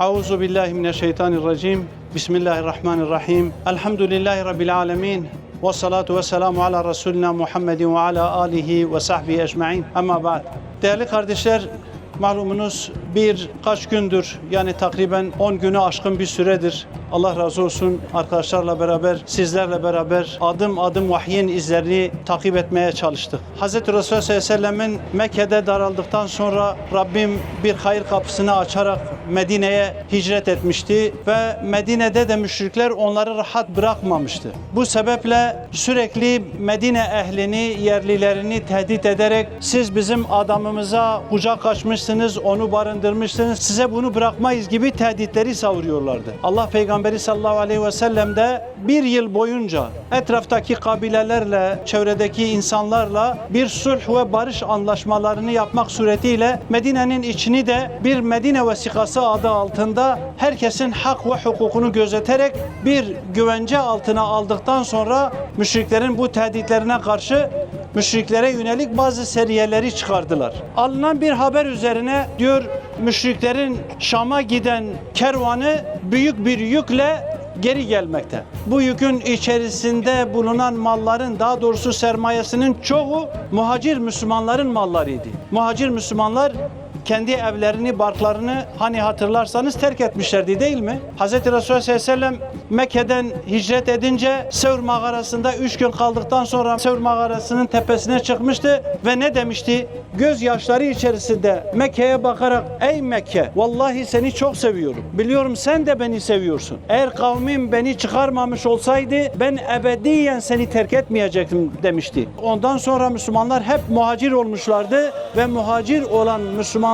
Euzu billahi mineşşeytanirracim. Bismillahirrahmanirrahim. Elhamdülillahi rabbil alamin. Ve salatu ve selamu ala Resulina Muhammedin ve ala alihi ve sahbihi ecmaîn. Ama ba'd. Değerli kardeşler, malumunuz birkaç gündür yani takriben 10 günü aşkın bir süredir Allah razı olsun arkadaşlarla beraber sizlerle beraber adım adım vahyin izlerini takip etmeye çalıştık. Hz. Resulullah sallallahu aleyhi ve sellemin Mekke'de daraldıktan sonra Rabbim bir hayır kapısını açarak Medine'ye hicret etmişti ve Medine'de de müşrikler onları rahat bırakmamıştı. Bu sebeple sürekli Medine ehlini, yerlilerini tehdit ederek siz bizim adamımıza kucak açmışsınız, onu barındırmışsınız, size bunu bırakmayız gibi tehditleri savuruyorlardı. Allah Peygamberi sallallahu aleyhi ve sellem de bir yıl boyunca etraftaki kabilelerle, çevredeki insanlarla bir sulh ve barış anlaşmalarını yapmak suretiyle Medine'nin içini de bir Medine vesikası adı altında herkesin hak ve hukukunu gözeterek bir güvence altına aldıktan sonra müşriklerin bu tehditlerine karşı müşriklere yönelik bazı seriyeleri çıkardılar. Alınan bir haber üzerine diyor müşriklerin Şam'a giden kervanı büyük bir yükle geri gelmekte. Bu yükün içerisinde bulunan malların daha doğrusu sermayesinin çoğu muhacir Müslümanların mallarıydı. Muhacir Müslümanlar kendi evlerini, barklarını hani hatırlarsanız terk etmişlerdi değil mi? Hz. Resulullah sallallahu aleyhi ve sellem Mekke'den hicret edince Sevr mağarasında üç gün kaldıktan sonra Sevr mağarasının tepesine çıkmıştı ve ne demişti? Gözyaşları içerisinde Mekke'ye bakarak ey Mekke vallahi seni çok seviyorum. Biliyorum sen de beni seviyorsun. Eğer kavmim beni çıkarmamış olsaydı ben ebediyen seni terk etmeyecektim demişti. Ondan sonra Müslümanlar hep muhacir olmuşlardı ve muhacir olan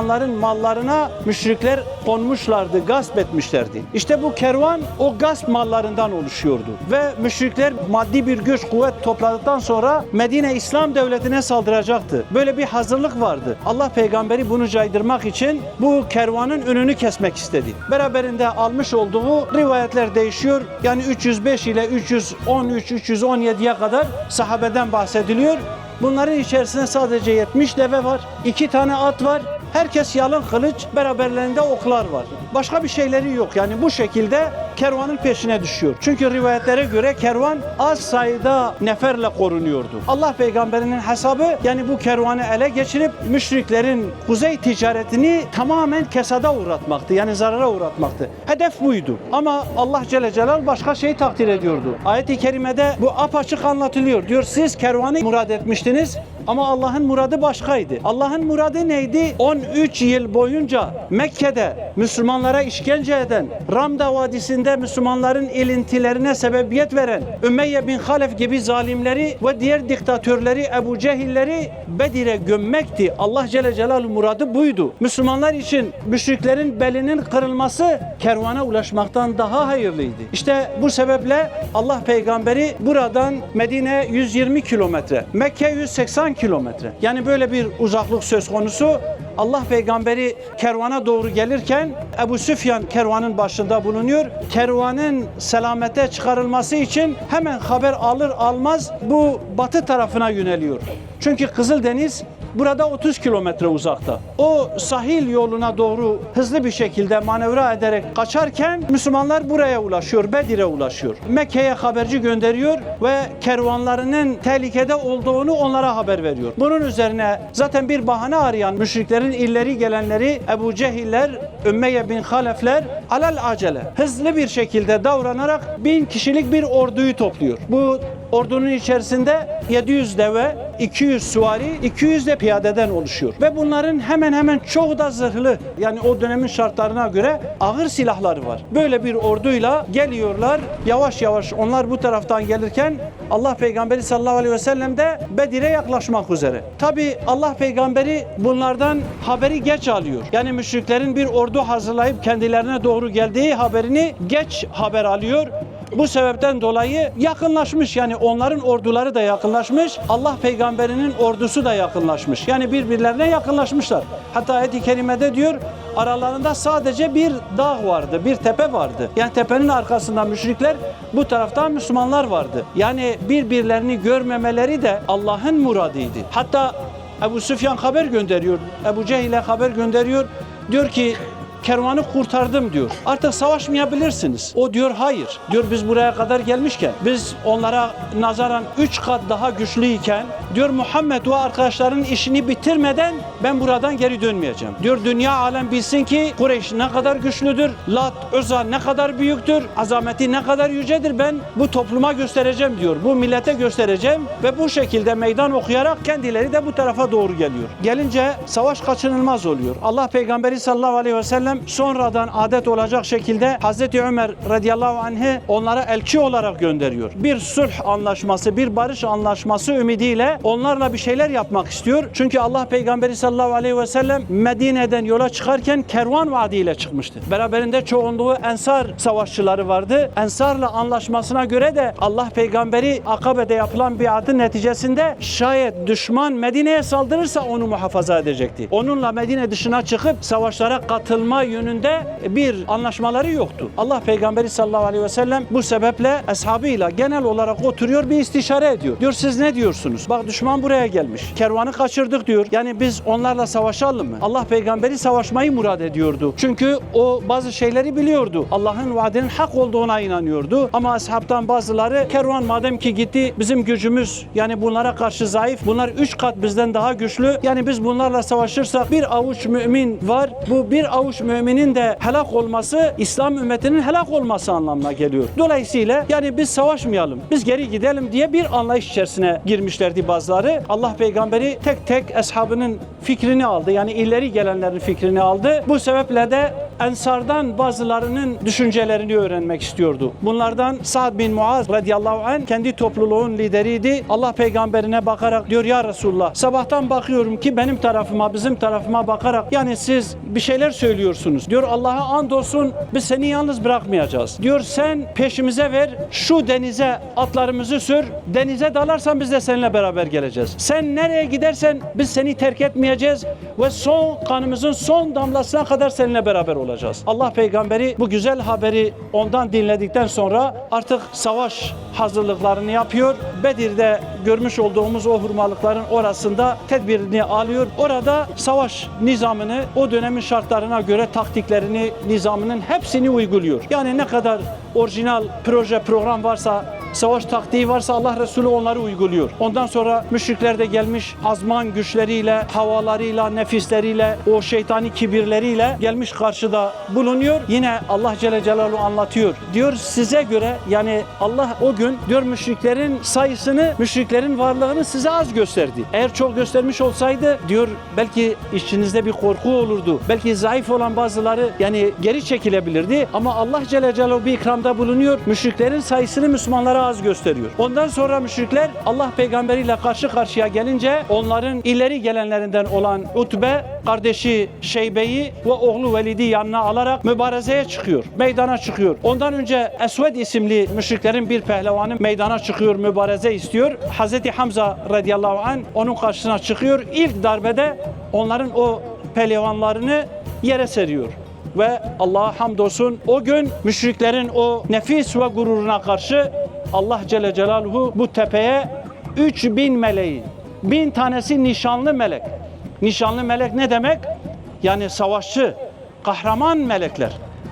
Müslümanların mallarına müşrikler konmuşlardı, gasp etmişlerdi. İşte bu kervan o gasp mallarından oluşuyordu. Ve müşrikler maddi bir güç, kuvvet topladıktan sonra Medine İslam Devleti'ne saldıracaktı. Böyle bir hazırlık vardı. Allah peygamberi bunu caydırmak için bu kervanın önünü kesmek istedi. Beraberinde almış olduğu rivayetler değişiyor. Yani 305 ile 313, 317'ye kadar sahabeden bahsediliyor. Bunların içerisinde sadece 70 deve var, iki tane at var, Herkes yalın kılıç, beraberlerinde oklar var. Başka bir şeyleri yok. Yani bu şekilde kervanın peşine düşüyor. Çünkü rivayetlere göre kervan az sayıda neferle korunuyordu. Allah peygamberinin hesabı yani bu kervanı ele geçirip müşriklerin kuzey ticaretini tamamen kesada uğratmaktı. Yani zarara uğratmaktı. Hedef buydu. Ama Allah Celle Celal başka şey takdir ediyordu. Ayet-i kerimede bu apaçık anlatılıyor. Diyor siz kervanı murad etmiştiniz ama Allah'ın muradı başkaydı. Allah'ın muradı neydi? 13 yıl boyunca Mekke'de Müslümanlara işkence eden, Ramda Vadisi'nde Müslümanların ilintilerine sebebiyet veren Ümeyye bin Halef gibi zalimleri ve diğer diktatörleri Ebu Cehilleri Bedir'e gömmekti. Allah Celle Celaluhu muradı buydu. Müslümanlar için müşriklerin belinin kırılması kervana ulaşmaktan daha hayırlıydı. İşte bu sebeple Allah peygamberi buradan Medine 120 kilometre, Mekke 180 kilometre. Yani böyle bir uzaklık söz konusu. Allah peygamberi kervana doğru gelirken Ebu Süfyan kervanın başında bulunuyor. Kervanın selamete çıkarılması için hemen haber alır almaz bu batı tarafına yöneliyor. Çünkü Kızıldeniz burada 30 kilometre uzakta. O sahil yoluna doğru hızlı bir şekilde manevra ederek kaçarken Müslümanlar buraya ulaşıyor, Bedir'e ulaşıyor. Mekke'ye haberci gönderiyor ve kervanlarının tehlikede olduğunu onlara haber veriyor. Bunun üzerine zaten bir bahane arayan müşriklerin illeri gelenleri Ebu Cehiller, Ümmeye bin Halefler alal acele hızlı bir şekilde davranarak bin kişilik bir orduyu topluyor. Bu ordunun içerisinde 700 deve, 200 süvari, 200 de piyadeden oluşuyor. Ve bunların hemen hemen çoğu da zırhlı. Yani o dönemin şartlarına göre ağır silahları var. Böyle bir orduyla geliyorlar. Yavaş yavaş onlar bu taraftan gelirken Allah peygamberi sallallahu aleyhi ve sellem de Bedir'e yaklaşmak üzere. Tabi Allah peygamberi bunlardan haberi geç alıyor. Yani müşriklerin bir ordu hazırlayıp kendilerine doğru geldiği haberini geç haber alıyor. Bu sebepten dolayı yakınlaşmış yani onların orduları da yakınlaşmış. Allah peygamberinin ordusu da yakınlaşmış. Yani birbirlerine yakınlaşmışlar. Hatta ayet-i kerimede diyor aralarında sadece bir dağ vardı, bir tepe vardı. Yani tepenin arkasında müşrikler, bu tarafta Müslümanlar vardı. Yani birbirlerini görmemeleri de Allah'ın muradıydı. Hatta Ebu Süfyan haber gönderiyor. Ebu Cehil'e haber gönderiyor. Diyor ki kervanı kurtardım diyor. Artık savaşmayabilirsiniz. O diyor hayır. Diyor biz buraya kadar gelmişken biz onlara nazaran 3 kat daha güçlüyken diyor Muhammed ve arkadaşların işini bitirmeden ben buradan geri dönmeyeceğim. Diyor dünya alem bilsin ki Kureyş ne kadar güçlüdür. Lat, Öza ne kadar büyüktür. Azameti ne kadar yücedir. Ben bu topluma göstereceğim diyor. Bu millete göstereceğim ve bu şekilde meydan okuyarak kendileri de bu tarafa doğru geliyor. Gelince savaş kaçınılmaz oluyor. Allah peygamberi sallallahu aleyhi ve sellem sonradan adet olacak şekilde Hazreti Ömer radıyallahu anh'ı onlara elçi olarak gönderiyor. Bir sulh anlaşması, bir barış anlaşması ümidiyle onlarla bir şeyler yapmak istiyor. Çünkü Allah peygamberi sallallahu aleyhi ve sellem Medine'den yola çıkarken kervan vaadiyle çıkmıştı. Beraberinde çoğunluğu Ensar savaşçıları vardı. Ensar'la anlaşmasına göre de Allah peygamberi Akabe'de yapılan biatın neticesinde şayet düşman Medine'ye saldırırsa onu muhafaza edecekti. Onunla Medine dışına çıkıp savaşlara katılma yönünde bir anlaşmaları yoktu. Allah peygamberi sallallahu aleyhi ve sellem bu sebeple ashabıyla genel olarak oturuyor bir istişare ediyor. Diyor siz ne diyorsunuz? Bak düşman buraya gelmiş. Kervanı kaçırdık diyor. Yani biz onlarla savaşalım mı? Allah peygamberi savaşmayı murad ediyordu. Çünkü o bazı şeyleri biliyordu. Allah'ın vaadinin hak olduğuna inanıyordu. Ama ashabtan bazıları kervan madem ki gitti bizim gücümüz yani bunlara karşı zayıf. Bunlar üç kat bizden daha güçlü. Yani biz bunlarla savaşırsak bir avuç mümin var. Bu bir avuç müminin de helak olması İslam ümmetinin helak olması anlamına geliyor. Dolayısıyla yani biz savaşmayalım. Biz geri gidelim diye bir anlayış içerisine girmişlerdi bazıları. Allah peygamberi tek tek ashabının fikrini aldı. Yani ileri gelenlerin fikrini aldı. Bu sebeple de Ensardan bazılarının düşüncelerini öğrenmek istiyordu. Bunlardan Sa'd bin Muaz radıyallahu anh kendi topluluğun lideriydi. Allah peygamberine bakarak diyor ya Resulullah sabahtan bakıyorum ki benim tarafıma bizim tarafıma bakarak yani siz bir şeyler söylüyorsunuz. Diyor Allah'a andolsun biz seni yalnız bırakmayacağız. Diyor sen peşimize ver şu denize atlarımızı sür. Denize dalarsan biz de seninle beraber geleceğiz. Sen nereye gidersen biz seni terk etmeyeceğiz ve son kanımızın son damlasına kadar seninle beraber olacağız. Allah peygamberi bu güzel haberi ondan dinledikten sonra artık savaş hazırlıklarını yapıyor. Bedir'de görmüş olduğumuz o hurmalıkların orasında tedbirini alıyor. Orada savaş nizamını o dönemin şartlarına göre taktiklerini, nizamının hepsini uyguluyor. Yani ne kadar orijinal proje, program varsa savaş taktiği varsa Allah Resulü onları uyguluyor. Ondan sonra müşrikler de gelmiş azman güçleriyle, havalarıyla, nefisleriyle, o şeytani kibirleriyle gelmiş karşıda bulunuyor. Yine Allah Celle Celaluhu anlatıyor. Diyor size göre yani Allah o gün diyor müşriklerin sayısını, müşriklerin varlığını size az gösterdi. Eğer çok göstermiş olsaydı diyor belki içinizde bir korku olurdu. Belki zayıf olan bazıları yani geri çekilebilirdi ama Allah Celle Celaluhu bir ikramda bulunuyor. Müşriklerin sayısını Müslümanlara az gösteriyor. Ondan sonra müşrikler Allah peygamberiyle karşı karşıya gelince onların ileri gelenlerinden olan Utbe kardeşi Şeybe'yi ve oğlu Velid'i yanına alarak mübarezeye çıkıyor. Meydana çıkıyor. Ondan önce Esved isimli müşriklerin bir pehlivanı meydana çıkıyor, mübareze istiyor. Hazreti Hamza radıyallahu anh onun karşısına çıkıyor. İlk darbede onların o pehlivanlarını yere seriyor ve Allah'a hamdolsun o gün müşriklerin o nefis ve gururuna karşı Allah Celle Celaluhu bu tepeye 3000 meleği, bin tanesi nişanlı melek. Nişanlı melek ne demek? Yani savaşçı, kahraman melekler.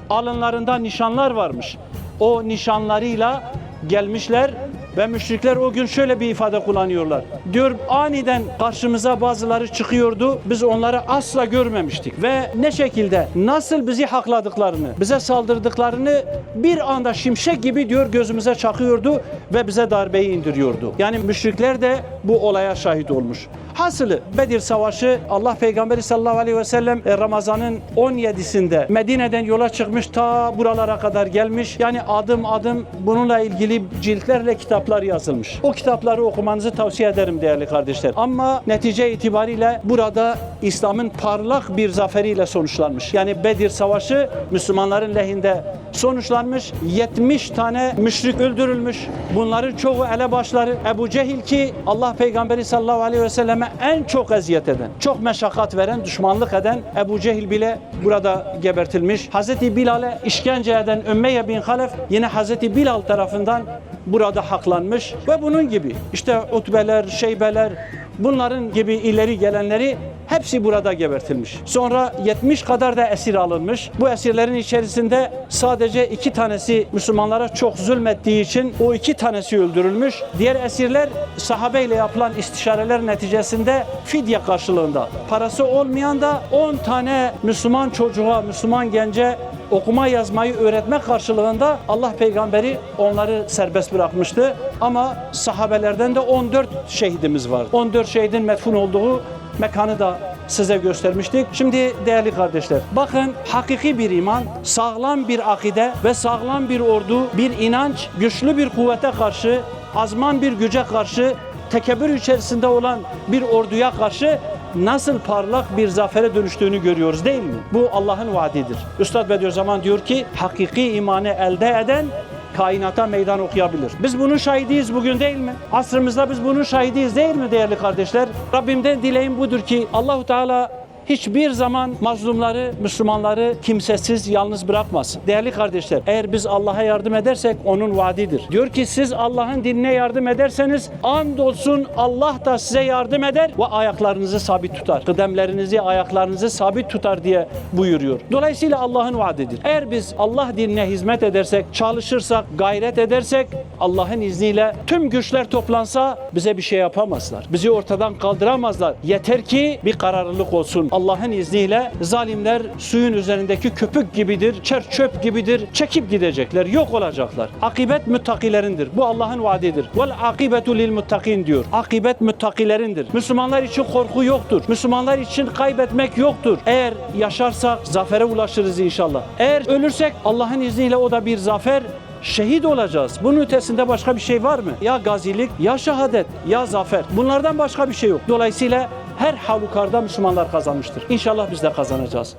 Alınlarında nişanlar varmış. O nişanlarıyla gelmişler ve müşrikler o gün şöyle bir ifade kullanıyorlar. Diyor aniden karşımıza bazıları çıkıyordu. Biz onları asla görmemiştik. Ve ne şekilde nasıl bizi hakladıklarını, bize saldırdıklarını bir anda şimşek gibi diyor gözümüze çakıyordu ve bize darbeyi indiriyordu. Yani müşrikler de bu olaya şahit olmuş. Hasılı Bedir Savaşı Allah Peygamberi sallallahu aleyhi ve sellem e, Ramazan'ın 17'sinde Medine'den yola çıkmış ta buralara kadar gelmiş. Yani adım adım bununla ilgili ciltlerle kitaplar yazılmış. O kitapları okumanızı tavsiye ederim değerli kardeşler. Ama netice itibariyle burada İslam'ın parlak bir zaferiyle sonuçlanmış. Yani Bedir Savaşı Müslümanların lehinde sonuçlanmış. 70 tane müşrik öldürülmüş. Bunların çoğu elebaşları Ebu Cehil ki Allah Peygamberi sallallahu aleyhi ve selleme en çok eziyet eden, çok meşakkat veren, düşmanlık eden Ebu Cehil bile burada gebertilmiş. Hazreti Bilal'e işkence eden Ümmeye bin Halef yine Hazreti Bilal tarafından burada haklanmış ve bunun gibi. İşte utbeler, şeybeler bunların gibi ileri gelenleri hepsi burada gebertilmiş. Sonra 70 kadar da esir alınmış. Bu esirlerin içerisinde sadece iki tanesi Müslümanlara çok zulmettiği için o iki tanesi öldürülmüş. Diğer esirler sahabeyle yapılan istişareler neticesinde fidye karşılığında. Parası olmayan da 10 tane Müslüman çocuğa, Müslüman gence okuma yazmayı öğretme karşılığında Allah peygamberi onları serbest bırakmıştı. Ama sahabelerden de 14 şehidimiz var. 14 şehidin metfun olduğu mekanı da size göstermiştik. Şimdi değerli kardeşler, bakın hakiki bir iman, sağlam bir akide ve sağlam bir ordu, bir inanç, güçlü bir kuvvete karşı, azman bir güce karşı, tekebbür içerisinde olan bir orduya karşı nasıl parlak bir zafere dönüştüğünü görüyoruz değil mi? Bu Allah'ın vaadidir. Üstad Bediüzzaman diyor ki hakiki imanı elde eden kainata meydan okuyabilir. Biz bunun şahidiyiz bugün değil mi? Asrımızda biz bunun şahidiyiz değil mi değerli kardeşler? Rabbimden dileğim budur ki Allahu Teala hiçbir zaman mazlumları, Müslümanları kimsesiz, yalnız bırakmasın. Değerli kardeşler, eğer biz Allah'a yardım edersek onun vaadidir. Diyor ki siz Allah'ın dinine yardım ederseniz andolsun Allah da size yardım eder ve ayaklarınızı sabit tutar. Kıdemlerinizi, ayaklarınızı sabit tutar diye buyuruyor. Dolayısıyla Allah'ın vaadidir. Eğer biz Allah dinine hizmet edersek, çalışırsak, gayret edersek Allah'ın izniyle tüm güçler toplansa bize bir şey yapamazlar. Bizi ortadan kaldıramazlar. Yeter ki bir kararlılık olsun. Allah'ın izniyle zalimler suyun üzerindeki köpük gibidir, çer çöp gibidir. Çekip gidecekler, yok olacaklar. Akibet müttakilerindir. Bu Allah'ın vaadidir. Vel akibetu lil muttakin diyor. Akibet müttakilerindir. Müslümanlar için korku yoktur. Müslümanlar için kaybetmek yoktur. Eğer yaşarsak zafere ulaşırız inşallah. Eğer ölürsek Allah'ın izniyle o da bir zafer şehit olacağız. Bunun ötesinde başka bir şey var mı? Ya gazilik, ya şehadet, ya zafer. Bunlardan başka bir şey yok. Dolayısıyla her halükarda Müslümanlar kazanmıştır. İnşallah biz de kazanacağız.